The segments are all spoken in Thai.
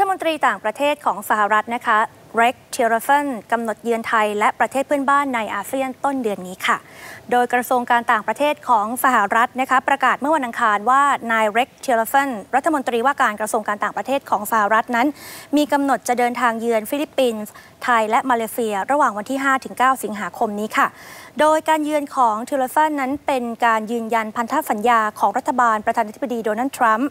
ฐมนตรีต่างประเทศของสหรัฐนะคะเร็กเทเลฟนกำหนดเยือนไทยและประเทศเพื่อนบ้านในอาเซียนต้นเดือนนี้ค่ะ โดยกระทรวงการต่างประเทศของสหรัฐนะคะประกาศเมื่อวันอังคารว่านายเร็กเทเลฟนรัฐมนตรีว่าการกระทรวงการต่างประเทศของสหรัฐนั้น มีกำหนดจะเดินทางเยือนฟิลิปปินส์ไทยและมาเลเซีย ระหว่างวันที่ 5-9 สิงหาคมนี้ค่ะ โดยการเยือนของเทเลฟันนั้นเป็นการยืนยันพันธสัญญาของรัฐบาลประธานาธิบดีโดนัลด์ทรัมป์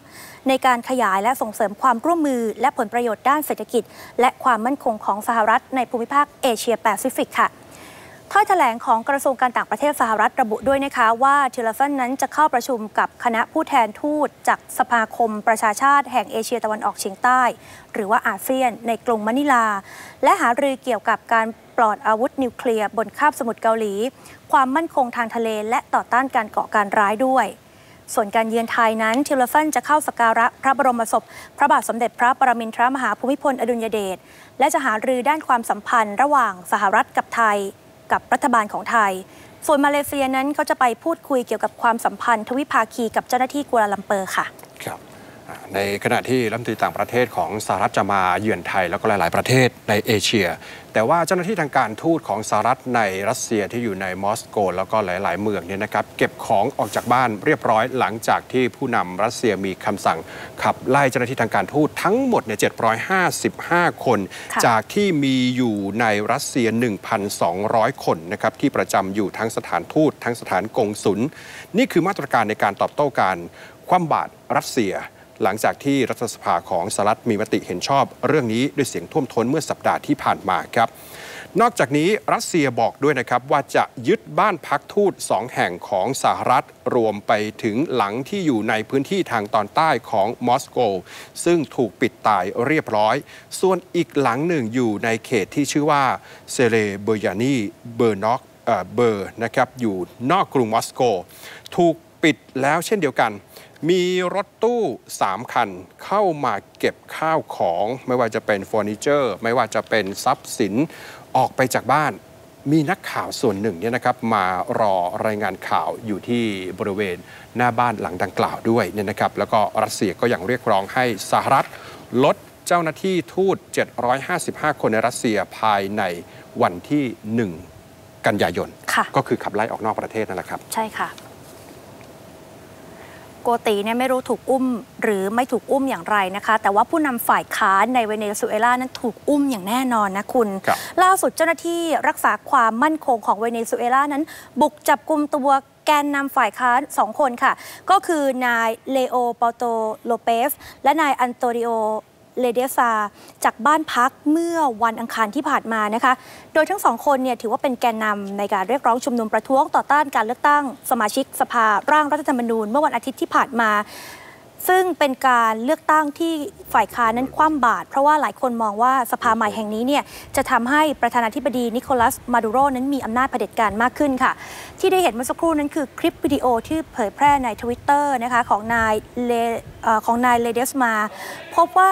ในการขยายและส่งเสริมความร่วมมือ และผลประโยชน์ด้านเศรษฐกิจ และความมั่นคงของสหรัฐในภูมิภาคเอเชียแปซิฟิกค่ะ ถ้อยแถลงของกระทรวงการต่างประเทศสหรัฐระบุด้วยนะคะว่าเทเลฟันนั้นจะเข้าประชุมกับคณะผู้แทนทูตจากสภาคมประชาชาติแห่งเอเชียตะวันออกเฉียงใต้ หรือว่าอาเซียนในกรุงมะนิลา และหารือเกี่ยวกับการปลอดอาวุธนิวเคลียร์บนคาบสมุทรเกาหลี ความมั่นคงทางทะเลและต่อต้านการก่อการร้ายด้วยส่วนการเยือนไทยนั้นทิลฟันจะเข้าสักการะพระบรมศพ พระบาทสมเด็จพระปรมินทรมหาภูมิพลอดุลยเดชและจะหารือด้านความสัมพันธ์ระหว่างสหรัฐกับไทย กับรัฐบาลของไทย ส่วนมาเลเซียนั้นเขาจะไปพูดคุยเกี่ยวกับความสัมพันธ์ ทวิภาคีกับเจ้าหน้าที่กัวลาลัมเปอร์ค่ะ ในขณะที่รัฐมนตรีต่างประเทศของสหรัฐจะมาเยือนไทยแล้วก็หลาย ๆ ประเทศในเอเชีย แต่ว่าเจ้าหน้าที่ทางการทูตของสหรัฐในรัสเซียที่อยู่ในมอสโก แล้วก็หลาย ๆ เมืองเนี่ยนะครับเก็บของออกจากบ้านเรียบร้อยหลังจากที่ผู้นำรัสเซียมีคำสั่งขับไล่เจ้าหน้าที่ทางการทูตทั้งหมดเนี่ย755 คน จากที่มีอยู่ในรัสเซีย 1,200 คนนะครับที่ประจำอยู่ทั้งสถานทูตทั้งสถานกงสุลนี่คือมาตรการในการตอบโต้การคว่ำบาตรรัสเซีย หลังจากที่รัฐสภาของสหรัฐมีมติเห็นชอบ เรื่องนี้ด้วยเสียงท่วมท้นเมื่อสัปดาห์ที่ผ่านมาครับ นอกจากนี้รัสเซียบอกด้วยนะครับว่าจะยึดบ้านพักทูตสองแห่งของสหรัฐรวมไปถึงหลังที่อยู่ในพื้นที่ทางตอนใต้ของมอสโก ซึ่งถูกปิดตายเรียบร้อย ส่วนอีกหลังหนึ่งอยู่ในเขตที่ชื่อว่าเซเลเบยานีเบอร์นอกเบอร์นะครับอยู่นอกกรุงมอสโก ถูกปิดแล้วเช่นเดียวกัน มีรถตู้ 3 คันเข้ามาเก็บข้าวของ ไม่ว่าจะเป็นเฟอร์นิเจอร์ ไม่ว่าจะเป็นทรัพย์สินออกไปจากบ้าน มีนักข่าวส่วนหนึ่งเนี่ยนะครับมารอรายงานข่าวอยู่ที่บริเวณหน้าบ้านหลังดังกล่าวด้วยเนี่ยนะครับ แล้วก็รัสเซียก็ยังเรียกร้องให้สหรัฐลดเจ้าหน้าที่ทูต 755 คนในรัสเซียภายในวันที่ 1 กันยายน ก็คือขับไล่ออกนอกประเทศนั่นแหละครับ ใช่ค่ะ โกตีเนี่ยไม่รู้ถูกอุ้ม หรือไม่ถูกอุ้มอย่างไรนะคะ แต่ว่าผู้นำฝ่ายค้านในเวเนซุเอลานั้นถูกอุ้มอย่างแน่นอนนะคุณ ล่าสุดเจ้าหน้าที่รักษาความมั่นคงของเวเนซุเอลานั้น บุกจับกลุ่มตัวแกนนำฝ่ายค้านสองคนค่ะ ก็คือนายเลโอปาโตโลเปสและนายอันโตริโอ เลเดซาจากบ้านพักเมื่อวันอังคารที่ผ่านมานะคะ โดยทั้งสองคนเนี่ยถือว่าเป็นแกนนำในการเรียกร้องชุมนุมประท้วงต่อต้านการเลือกตั้งสมาชิกสภาร่างรัฐธรรมนูญเมื่อวันอาทิตย์ที่ผ่านมาซึ่งเป็นการเลือกตั้งที่ฝ่ายค้านนั้นคว่ำบาตรเพราะว่าหลายคนมองว่าสภาใหม่แห่งนี้เนี่ยจะทำให้ประธานาธิบดีนิโคลัสมาดูโรนั้นมีอำนาจเผด็จการมากขึ้นค่ะ ที่ได้เห็นเมื่อสักครู่นั้นคือคลิปวิดีโอที่เผยแพร่ในทวิตเตอร์นะคะของนายเลของนายเลเดสมา พบว่า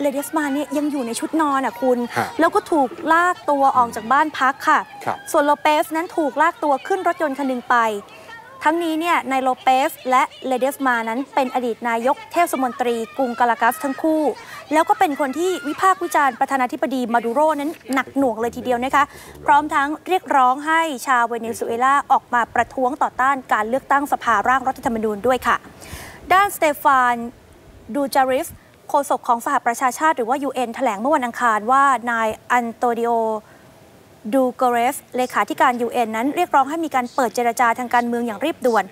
เลเดสมาเนี่ยยังอยู่ในชุดนอนอะคุณแล้วก็ถูกลากตัวออกจากบ้านพักค่ะส่วนโลเปสนั้นถูกลากตัวขึ้นรถยนต์คันหนึ่งไป ทั้งนี้เนี่ยนายโลเปสและเลเดสมานั้นเป็นอดีตนายกเทศมนตรี กรุงกาลากัสทั้งคู่ แล้วก็เป็นคนที่วิพากษ์วิจารณ์ประธานาธิบดีมาดูโรนั้นหนักหน่วงเลยทีเดียวนะคะ พร้อมทั้งเรียกร้องให้ชาวเวเนซุเอลาออกมาประท้วงต่อต้านการเลือกตั้งสภาร่างรัฐธรรมนูญด้วยค่ะ ด้านสเตฟานดูจาริฟ โฆษกของสหประชาชาติหรือว่า UN แถลงเมื่อวันอังคารว่านายอันโตดิโอดูโกเรฟ เลขาธิการ UN นั้นเรียกร้องให้มีการเปิดเจรจาทางการเมืองอย่างรีบด่วน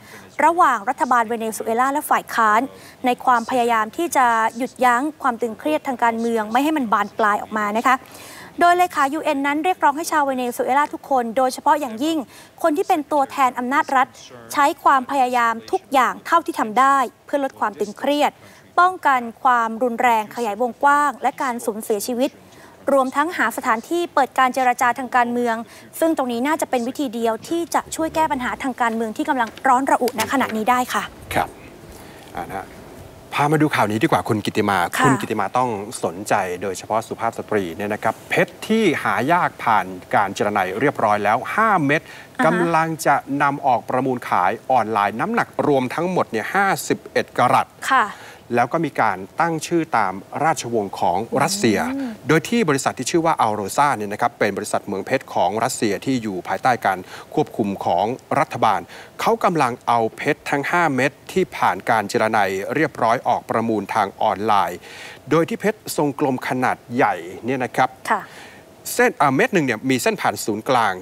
ระหว่างรัฐบาลเวเนซุเอลาและฝ่ายค้าน ในความพยายามที่จะหยุดยั้งความตึงเครียดทางการเมืองไม่ให้มันบานปลายออกมานะคะ โดยเลขา UN นั้นเรียกร้องให้ชาวเวเนซุเอลาทุกคน โดยเฉพาะอย่างยิ่ง คนที่เป็นตัวแทนอำนาจรัฐ ใช้ความพยายามทุกอย่างเท่าที่ทำได้ เพื่อลดความตึงเครียด ป้องกันความรุนแรงขยายวงกว้าง และการสูญเสียชีวิต รวมทั้งหาสถานที่เปิดการเจรจาทางการเมือง ซึ่งตรงนี้น่าจะเป็นวิธีเดียวที่จะช่วยแก้ปัญหาทางการเมืองที่กำลังร้อนระอุณขณะนี้ได้ค่ะ ครับอ่านะ พามาดูข่าวนี้ดีกว่าคุณกิติมา คุณกิติมาต้องสนใจโดยเฉพาะสุภาพสตรีเนี่ยนะครับเพชรที่หายากผ่านการเจรไนเรียบร้อยแล้ว 5 เม็ดกำลังจะนำออกประมูลขายออนไลน์น้ำหนักรวมทั้งหมดเนี่ย51กรัตค่ะแล้วก็มีการตั้งชื่อตามราชวงศ์ของรัสเซีย โดยที่บริษัทที่ชื่อว่าอัลโรซาเนี่ยนะครับเป็นบริษัทเมืองเพชรของรัสเซียที่อยู่ภายใต้การควบคุมของรัฐบาล เขากำลังเอาเพชรทั้ง 5 เม็ดที่ผ่านการเจรไนเรียบร้อยออกประมูลทางออนไลน์ โดยที่เพชรทรงกลมขนาดใหญ่เนี่ยนะครับค่ะเส้นเม็ดหนึ่งเนี่ยมีเส้นผ่านศูนย์กลาง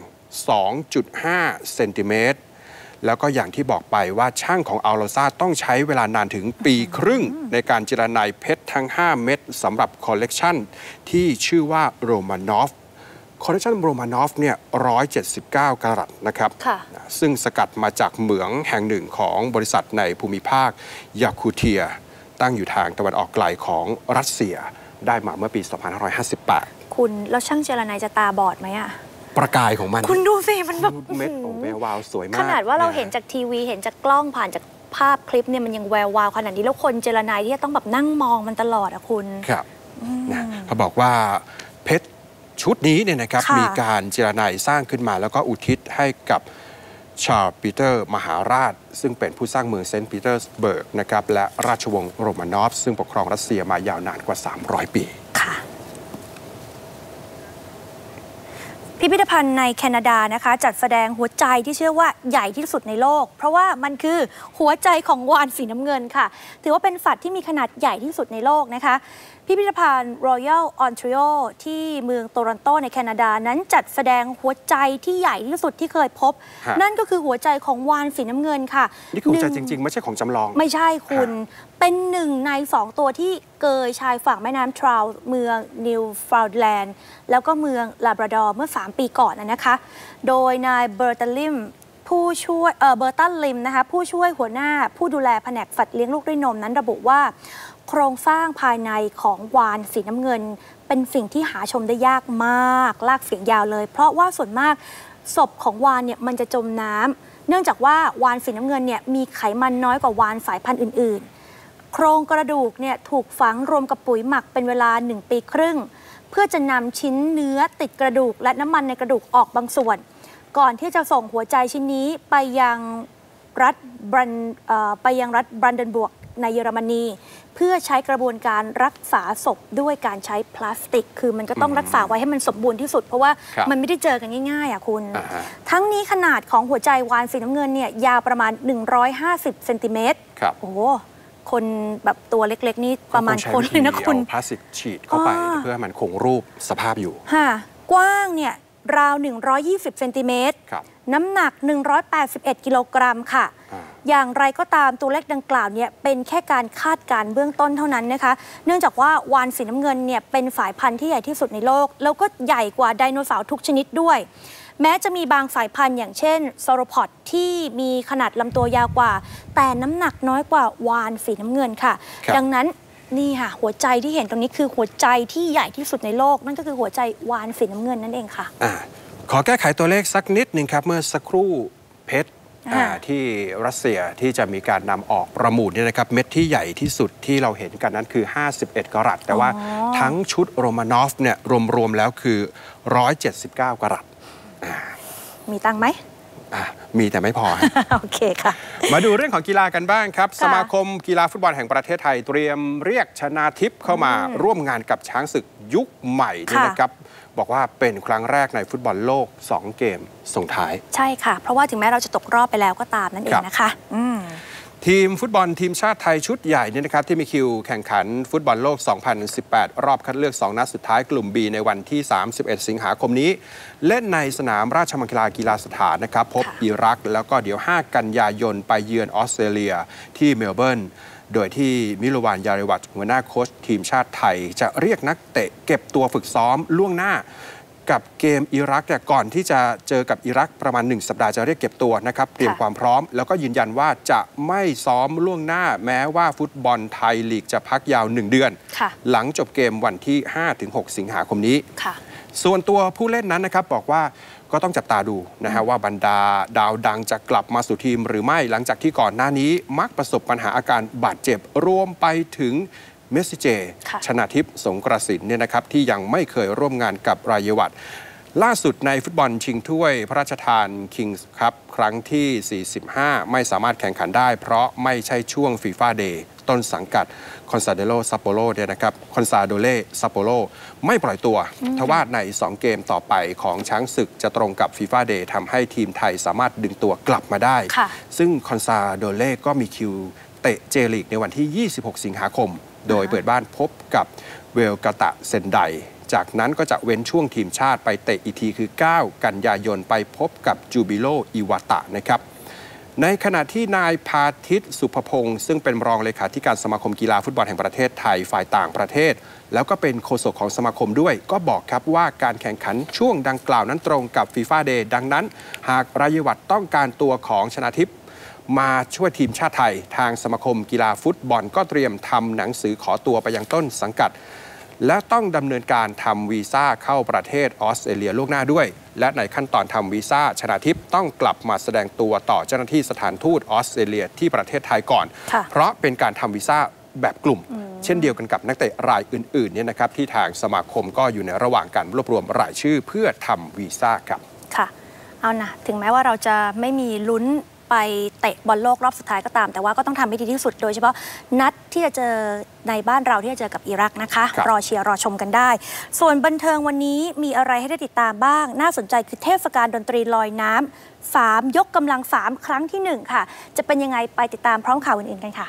2.5 เซนติเมตร แล้วก็อย่างที่บอกไปว่าช่างของอัลโลซาต้องใช้เวลานานถึงปีครึ่ง ในการจิรนายเพชรทั้ง 5 เม็ดสำหรับคอลเลกชันที่ชื่อว่าโรมานอฟคอลเลกชันโรมานอฟเนี่ย179 กรัตนะครับค่ะซึ่งสกัดมาจากเหมืองแห่งหนึ่งของบริษัทในภูมิภาคยาคูเทีย ตั้งอยู่ทางตะวันออกไกลของรัสเซียได้มาเมื่อปี 2558 คุณ แล้วช่างเจรไนจะตาบอดไหมอะ ประกายของมัน คุณดูสิมันแบบเม็ดโอ้แวววาวสวยมาก ขนาดว่าเราะเห็นจากทีวีเห็นจากกล้องผ่านจากภาพคลิปเนี่ยมันยังแวววาวขนาดนี้แล้วคนเจรไนที่จะต้องแบบนั่งมองมันตลอดอะคุณครับนะเขาบอกว่าเพชรชุดนี้เนี่ยนะครับค่ะมีการเจรไนายสร้างขึ้นมาแล้วก็อุทิศให้กับชาร์ลส์ปีเตอร์ มหาราช ซึ่งเป็นผู้สร้างเมืองเซนต์ปีเตอร์สเบิร์กนะครับและราชวงศ์โรมานอฟ ซึ่งปกครองรัสเซียมายาวนานกว่า 300 ปี ค่ะ พิพิธภัณฑ์ในแคนาดานะคะ จัดแสดงหัวใจที่เชื่อว่าใหญ่ที่สุดในโลก เพราะว่ามันคือหัวใจของวานสีน้ำเงินค่ะ ถือว่าเป็นสัตว์ที่มีขนาดใหญ่ที่สุดในโลกนะคะ พิพิธภัณฑ์ Royal Ontario ที่เมืองโตรอนโตในแคนาดานั้นจัดแสดงหัวใจที่ใหญ่ที่สุดที่เคยพบฮะนั่นก็คือหัวใจของวานสีน้ำเงินค่ะ นี่คือหัวใจหจนึ่งริง ๆ ไม่ใช่ของจำลอง ไม่ใช่คุณเป็นหนึ่งในสองตัวที่เกยชายฝั่งแม่น้ำทราวส์เมืองนิวฟาวด์แลนด์แล้วก็เมืองลาบราดอร์เมื่อ 3 ปีก่อนนะนะคะ โดยนายเบอร์ตันลิมผู้ช่วยเออเบอร์ตันลิมนะคะผู้ช่วยหัวหน้าผู้ดูแลแผนกสัตว์เลี้ยงลูกด้วยนมนั้นระบุว่า โครงสร้างภายในของวานสีน้ำเงิน เป็นสิ่งที่หาชมได้ยากมาก ลากเสียงยาวเลย เพราะว่าส่วนมากศพของวานเนี่ยมันจะจมน้ำเนื่องจากว่าวานสีน้ำเงินเนี่ยมีไขมันน้อยกว่าวานสายพันธุ์อื่น ๆ โครงกระดูกเนี่ยถูกฝังรวมกับปุ๋ยหมักเป็นเวลา 1 ปีครึ่ง เพื่อจะนำชิ้นเนื้อติดกระดูก และน้ำมันในกระดูกออกบางส่วน ก่อนที่จะส่งหัวใจชิ้นนี้ไปยังรัฐบรันไปยังรัฐบรันเดนบวกในเยอรมนี เพื่อใช้กระบวนการรักษาศพด้วยการใช้พลาสติก คือมันก็ต้องรักษาไว้ให้มันสมบูรณ์ที่สุด เพราะว่าครับมันไม่ได้เจอกันง่ายๆอะคุณอ่าฮะทั้งนี้ขนาดของหัวใจวานสีน้ำเงินเนี่ยยาวประมาณ 150เซนติเมตรครับโอ้โหคนแบบตัวเล็กๆ นี่ประมาณเขคนงใช้เลยนะวิธีคุณเอาพลาสติกฉีดเข้าไปอ่าเพื่อให้มันคงรูปสภาพอยู่ฮะกว้างเนี่ยราว 120เซนติเมตรครับน้ำหนัก 181 กิโลกรัมค่ะ อ่าอย่างไรก็ตามตัวเลขดังกล่าวเนี่ยเป็นแค่การคาดการณ์เบื้องต้นเท่านั้นนะคะ เนื่องจากว่าวานสีน้ำเงินเนี่ยเป็นสายพันธุ์ที่ใหญ่ที่สุดในโลก แล้วก็ใหญ่กว่าไดโนเสาร์ทุกชนิดด้วย แม้จะมีบางสายพันธุ์อย่างเช่นซอโรพอดที่มีขนาดลำตัวยาวกว่า แต่น้ำหนักน้อยกว่าวานสีน้ำเงินค่ะครับดังนั้นนี่ค่ะ หัวใจที่เห็นตรงนี้คือหัวใจที่ใหญ่ที่สุดในโลก นั่นก็คือหัวใจวานสีน้ำเงินนั่นเองค่ะอาขอแก้ไขตัวเลขสักนิดหนึ่งครับ เมื่อสักครู่เพชรอ่าอ่า ที่รัสเซียที่จะมีการนำออกประมูลเนี่ยนะครับเม็ดที่ใหญ่ที่สุดที่เราเห็นกันนั้นคือ 51 กรัตแต่ว่าทั้งชุดโรมานอฟเนี่ยรวมๆแล้วคือ 179 กรัตมีตังค์ไหมอะ มีแต่ไม่พอฮะโอเคค่ะ มาดูเรื่องของกีฬากันบ้างครับค่ะสมาคมกีฬาฟุตบอลแห่งประเทศไทยเตรียมเรียกชนาทิพย์เข้ามาร่วมงานกับช้างศึกยุคใหม่เนี่ยค่ะนะครับบอกว่าเป็นครั้งแรกในฟุตบอลโลก 2 เกมส่งท้าย ใช่ค่ะ เพราะว่าถึงแม้เราจะตกรอบไปแล้วก็ตามนั่นเอครังบนะคะอืม ทีมฟุตบอลทีมชาติไทยชุดใหญ่เนี่ยนะครับที่มีคิวแข่งขันฟุตบอลโลก 2018 รอบคัดเลือก 2 นัดสุดท้ายกลุ่ม B ในวันที่ 31 สิงหาคมนี้ เล่นในสนามราชมังคลากีฬาสถานนะครับ พบค่ะอิรัก แล้วก็เดี๋ยว 5 กันยายนไปเยือนออสเตรเลียที่เมลเบิร์นโดยที่มิลวานยาริวัตหัวหน้าโค้ชทีมชาติไทย จะเรียกนักเตะเก็บตัวฝึกซ้อมล่วงหน้า กับเกมอิรักเนี่ยก่อนที่จะเจอกับอิรักประมาณ 1 สัปดาห์จะเรียกเก็บตัวนะครับเตรียมค่ะความพร้อม แล้วก็ยืนยันว่าจะไม่ซ้อมล่วงหน้าแม้ว่าฟุตบอลไทยลีกจะพักยาว 1 เดือนค่ะหลังจบเกมวันที่ 5-6 สิงหาคมนี้ค่ะส่วนตัวผู้เล่นนั้นนะครับบอกว่าก็ต้องจับตาดูนะฮะว่าบรรดาดาวดังจะกลับมาสู่ทีมหรือไม่หลังจากที่ก่อนหน้านี้มักประสบปัญหาอาการบาดเจ็บรวมไปถึง เมสซิเจค่ะชนาทิพย์สงกระสินเนี่ยนะครับที่ยังไม่เคยร่วมงานกับรายวัตล่าสุดในฟุตบอลชิงถ้วยพระราชทานคิงส์ครับครั้งที่ 45 ไม่สามารถแข่งขันได้ เพราะไม่ใช่ช่วงฟีฟ่าเดย์ต้นสังกัดคอนซาเดโลซัปโปโรเนี่ยนะครับคอนซาโดเลซัปโปโรไม่ปล่อยตัว ทว่าใน 2 เกมต่อไปของช้างศึกจะตรงกับฟีฟ่าเดย์ทำให้ทีมไทยสามารถดึงตัวกลับมาได้ ซึ่งคอนซาโดเลก็มีคิวเตะเจลีกในวันที่ 26 สิงหาคม โดยเปิดบ้านพบกับเวลกาตะเซนได จากนั้นก็จะเว้นช่วงทีมชาติไปเตะอีกทีคือ 9 กันยายนไปพบกับจูบิโลอิวาตะนะครับในขณะที่นายพาทิตสุภพงศ์ซึ่งเป็นรองเลขาธิการสมาคมกีฬาฟุตบอลแห่งประเทศไทยฝ่ายต่างประเทศ แล้วก็เป็นโฆษกของสมาคมด้วย ก็บอกครับว่าการแข่งขันช่วงดังกล่าวนั้นตรงกับฟีฟ่าเดย์ดังนั้น หากรายวัตต้องการตัวของชนาทิพย์ มาช่วยทีมชาติไทย ทางสมาคมกีฬาฟุตบอลก็เตรียมทำหนังสือขอตัวไปยังต้นสังกัด และต้องดำเนินการทำวีซ่าเข้าประเทศออสเตรเลียล่วงหน้าด้วย และในขั้นตอนทำวีซ่าชนาทิพย์ต้องกลับมาแสดงตัวต่อเจ้าหน้าที่สถานทูตออสเตรเลียที่ประเทศไทยก่อน เพราะเป็นการทำวีซ่าแบบกลุ่ม เช่นเดียวกันกับนักเตะรายอื่นๆเนี่ยนะครับที่ทางสมาคมก็อยู่ในระหว่างการรวบรวมรายชื่อเพื่อทำวีซ่าครับ ค่ะ เอานะถึงแม้ว่าเราจะไม่มีลุ้น ไปเตะบอลโลกรอบสุดท้ายก็ตาม แต่ว่าก็ต้องทำให้ดีที่สุดโดยเฉพาะนัดที่จะเจอในบ้านเราที่จะเจอกับอิรักนะคะรรอเชียร์รอชมกันได้ ส่วนบันเทิงวันนี้มีอะไรให้ได้ติดตามบ้าง น่าสนใจคือเทศกาลดนตรีลอยน้ำสามยกกำลังสามครั้งที่หนึ่งค่ะ จะเป็นยังไงไปติดตามพร้อมข่าวอื่นๆกันค่ะ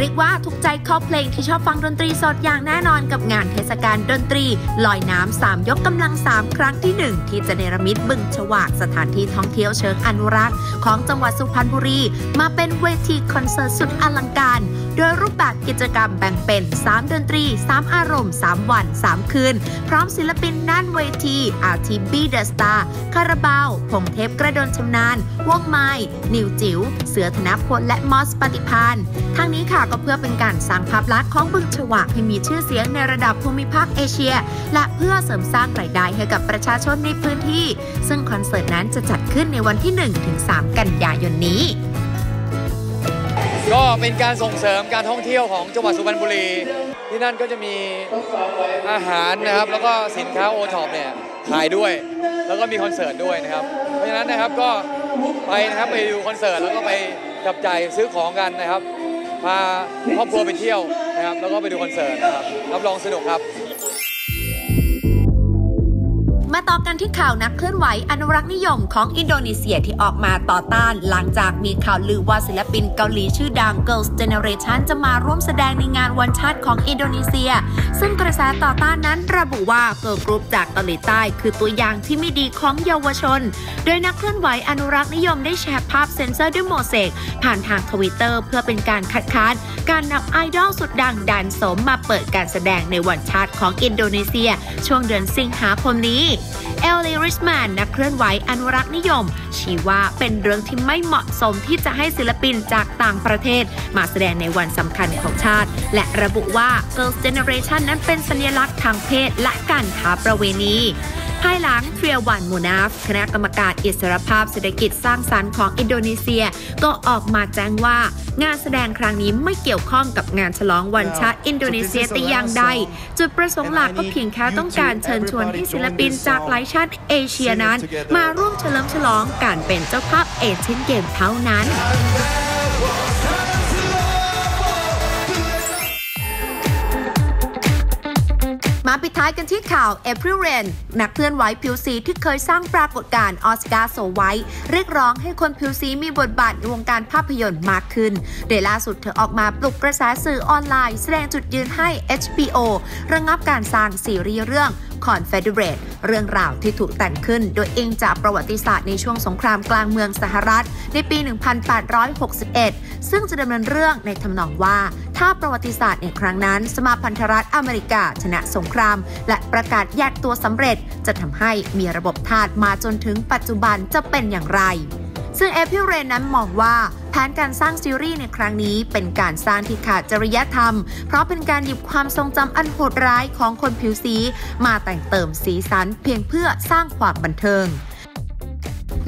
เรียกว่าทุกใจคอเพลงที่ชอบฟังดนตรีสดอย่างแน่นอนกับงานเทศกาลดนตรี ลอยน้ำสามยกกำลังสามครั้งที่หนึ่งที่จะเนรมิตบึงฉวากสถานที่ท่องเที่ยวเชิงอนุรักษ์ ของจังหวัดสุพรรณบุรี มาเป็นเวทีคอนเสิร์ตสุดอลังการ โดยรูปแบบกิจกรรมแบ่งเป็น 3 ดนตรี 3 อารมณ์ 3 วัน 3 คืน พร้อมศิลปินน่านเวทีอาร์ทีบีเดอะสตาร์คาราบาวพงเทพกระดนชำนาญวงไม้นิวจิ๋วเสือธนพลและมอสปฏิพานทั้งนี้ค่ะก็เพื่อเป็นการสร้างภาพลักษณ์ของบึงฉวากให้มีชื่อเสียงในระดับภูมิภาคเอเชีย และเพื่อเสริมสร้างรายได้ให้กับประชาชนในพื้นที่ ซึ่งคอนเสิร์ตนั้นจะจัดขึ้นในวันที่ 1-3 กันยายนนี้ ก็เป็นการส่งเสริมการท่องเที่ยวของจังหวัดสุพรรณบุรี ที่นั่นก็จะมีอาหารนะครับ แล้วก็สินค้าโอท็อปเนี่ยขายด้วย แล้วก็มีคอนเสิร์ตด้วยนะครับ เพราะฉะนั้นนะครับก็ไปนะครับไปดูคอนเสิร์ตแล้วก็ไปจับจ่ายซื้อของกันนะครับ พาครอบครัวไปเที่ยวนะครับแล้วก็ไปดูคอนเสิร์ตนะครับรับรองสนุกครับ มาต่อกันที่ข่าวนักเคลื่อนไหวอนุรักษ์นิยมของอินโดนีเซียที่ออกมาต่อต้าน หลังจากมีข่าวลือว่าศิลปินเกาหลีชื่อดัง Girls Generation จะมาร่วมแสดงในงานวันชาติของอินโดนีเซีย ซึ่งกระแสต่อต้านนั้นระบุว่าเกิร์ลกรุ๊ปจากเกาหลีใต้ คือตัวอย่างที่ไม่ดีของเยาวชน โดยนักเคลื่อนไหวอนุรักษ์นิยมได้แชร์ภาพเซนเซอร์ด้วยโมเสกผ่านทางทวิตเตอร์เพื่อเป็นการคัดค้านการนำไอดอลสุดดังดันสมมาเปิดการแสดงในวันชาติของอินโดนีเซีย ช่วงเดือนสิงหาคมนี้เอลลิริสแมนนักเคลื่อนไหวอนุรักษ์นิยม ชี้ว่าเป็นเรื่องที่ไม่เหมาะสมที่จะให้ศิลปินจากต่างประเทศ มาแสดงในวันสำคัญของชาติ และระบุว่า Girls Generation นั้นเป็นสัญลักษณ์ทางเพศและการค้าประเวณี ภายหลังเทรียวันมูนาฟคณะกรรมการอิสรภาพเศรษฐกิจสร้างสรรค์ของอินโดนีเซีย ก็ออกมาแจ้งว่า งานแสดงครั้งนี้ไม่เกี่ยวข้องกับงานฉลองวันชาติอินโดนีเซียแต่อย่างใด จุดประสงค์หลักก็เพียงแค่ต้องการเชิญชวนให้ศิลปินจากหลายชาติเอเชียนั้น มาร่วมเฉลิมฉลองการเป็นเจ้าภาพเอเชียนเกมเท่านั้น มาปิดท้ายกันที่ข่าวเอพริลเรนนักเคลื่อนไหวผิวสีที่เคยสร้างปรากฏการณ์ออสการ์โซไว้ เรียกร้องให้คนผิวสีมีบทบาทในวงการภาพยนตร์มากขึ้น โดยล่าสุดเธอออกมาปลุกกระแสสื่อออนไลน์ แสดงจุดยืนให้ HBO ระงับการสร้างซีรีส์เรื่อง Confederate เรื่องราวที่ถูกแต่งขึ้นโดยเองจากประวัติศาสตร์ในช่วงสงครามกลางเมืองสหรัฐ ในปี 1861 ซึ่งจะดำเนินเรื่องในทำนองว่า ถ้าประวัติศาสตร์ในครั้งนั้น สมาพันธรัฐอเมริกาชนะสงคราม และประกาศแยกตัวสำเร็จ จะทำให้มีระบบทาสมาจนถึงปัจจุบันจะเป็นอย่างไร ซึ่งเอพิเรนนั้นมองว่า นการสร้างซีรีส์ในครั้งนี้เป็นการสร้างที่ขาดจริยธรรม เพราะเป็นการหยิบความทรงจำอันโหดร้ายของคนผิวสี มาแต่งเติมสีสันเพียงเพื่อสร้างความบันเทิง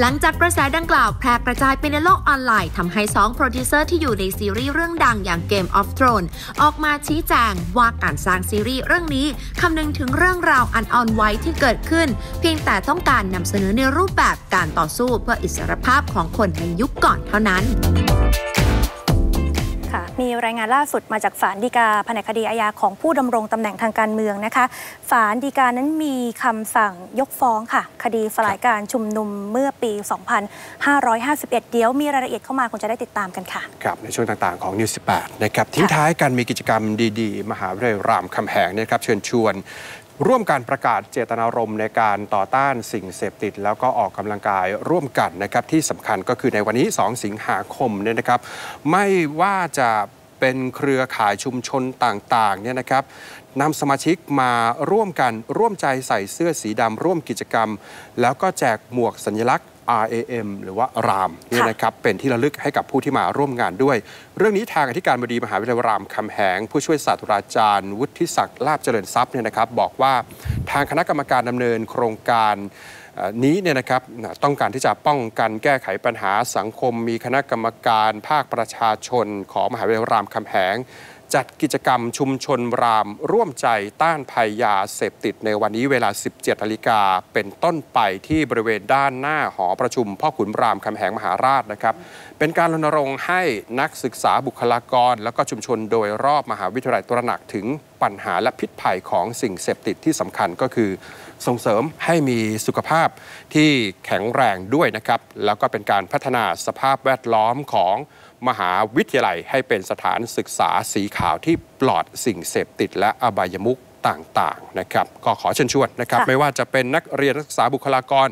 หลังจากกระแสดังกล่าวแพร่กระจายไปในโลกออนไลน์ทำให้สองโปรดิวเซอร์ที่อยู่ในซีรีส์เรื่องดังอย่าง Game of Thrones ออกมาชี้แจงว่าการสร้างซีรีส์เรื่องนี้คำนึงถึงเรื่องราวอันอ่อนไหวที่เกิดขึ้น เพียงแต่ต้องการนำเสนอในรูปแบบการต่อสู้เพื่ออิสรภาพของคนในยุคก่อนเท่านั้น มีรายงานล่าสุดมาจากศาลฎีกาแผนกคดีอาญาของผู้ดำรงตำแหน่งทางการเมืองนะคะศาลฎีกานั้นมีคำสั่งยกฟ้องค่ะ คดีสลายการชุมนุมเมื่อปี 2551 เดี๋ยวมีรายละเอียดเข้ามาคงจะได้ติดตามกันค่ะครับในช่วงต่างๆของนิวสินะครับทิ้งท้ายกันมีกิจกรรมดีๆ มหาวิทยาลัยรามคำแหงเนยครับเชิญชวน ร่วมการประกาศเจตนารมณ์ในการต่อต้านสิ่งเสพติด แล้วก็ออกกำลังกายร่วมกันนะครับที่สำคัญก็คือในวันนี้ 2 สิงหาคมเนี่ยนะครับ ไม่ว่าจะเป็นเครือข่ายชุมชนต่างๆเนี่ยนะครับนำสมาชิกมาร่วมกันร่วมใจใส่เสื้อสีดำร่วมกิจกรรม แล้วก็แจกหมวกสัญลักษณ์ RAM หรือว่ารามเนี่ยนะครับเป็นที่ระลึกให้กับผู้ที่มาร่วมงานด้วย เรื่องนี้ทางอธิการบดีมหาวิทยาลัยรามคำแหง ผู้ช่วยศาสตราจารย์ วุฒิศักดิ์ลาบเจริญทรัพย์เนี่ยนะครับบอกว่าทางคณะกรรมการดำเนินโครงการเอ่อนี้เนี่ยนะครับต้องการที่จะป้องกันแก้ไขปัญหาสังคม มีคณะกรรมการภาคประชาชน ของมหาวิทยาลัยรามคำแหง จัดกิจกรรมชุมชนราม ร่วมใจต้านภัยยาเสพติดในวันนี้เวลา 17นาฬิกาเป็นต้นไปที่บริเวณด้านหน้าหอประชุม พ่อขุนรามคำแหงมหาราชนะครับ เป็นการรณรงค์ให้นักศึกษาบุคลากร แล้วก็ชุมชนโดยรอบมหาวิทยาลัยตระหนักถึงปัญหาและพิษภัยของสิ่งเสพติดที่สำคัญก็คือ ส่งเสริมให้มีสุขภาพที่แข็งแรงด้วยนะครับ แล้วก็เป็นการพัฒนาสภาพแวดล้อมของ มหาวิทยาลัยให้เป็นสถานศึกษาสีขาวที่ปลอดสิ่งเสพติดและอบายมุขต่างๆนะครับก็ขอเชิญชวนนะครับค่ะไม่ว่าจะเป็นนักเรียนนักศึกษาบุคลากร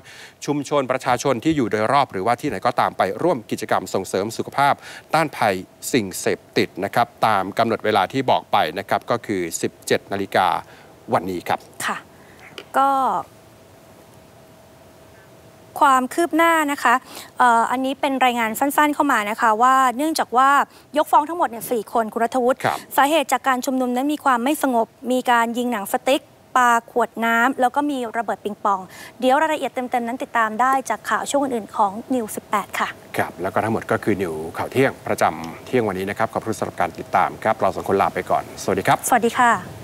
ชุมชนประชาชนที่อยู่โดยรอบ หรือว่าที่ไหนก็ตามไปร่วมกิจกรรมส่งเสริมสุขภาพ ต้านภัยสิ่งเสพติดนะครับ ตามกำหนดเวลาที่บอกไปนะครับ ก็คือ 17 นาฬิกาวันนี้ครับ ค่ะ ก็ ความคืบหน้านะคะเอ่ออันนี้เป็นรายงานสั้นๆเข้ามานะคะว่าเนื่องจากว่ายกฟ้องทั้งหมดเนี่ยสคนคุณรัฐวุฒิครับสาเหตุจากการชุมนุมนั้นมีความไม่สงบ มีการยิงหนังสติ๊กปาขวดน้ำแล้วก็มีระเบิดปิงปอง เดี๋ยวรายละเอียดเต็ม ๆ นั้นติดตามได้จากข่าวช่วงอื่น ๆ ของนิว18 ค่ะ ครับ แล้วก็ทั้งหมดก็คือนิวข่าวเที่ยงประจำเที่ยงวันนี้นะครับ ขอบคุณสำหรับการติดตามครับ เราสองคนลาไปก่อน สวัสดีครับ สวัสดีค่ะ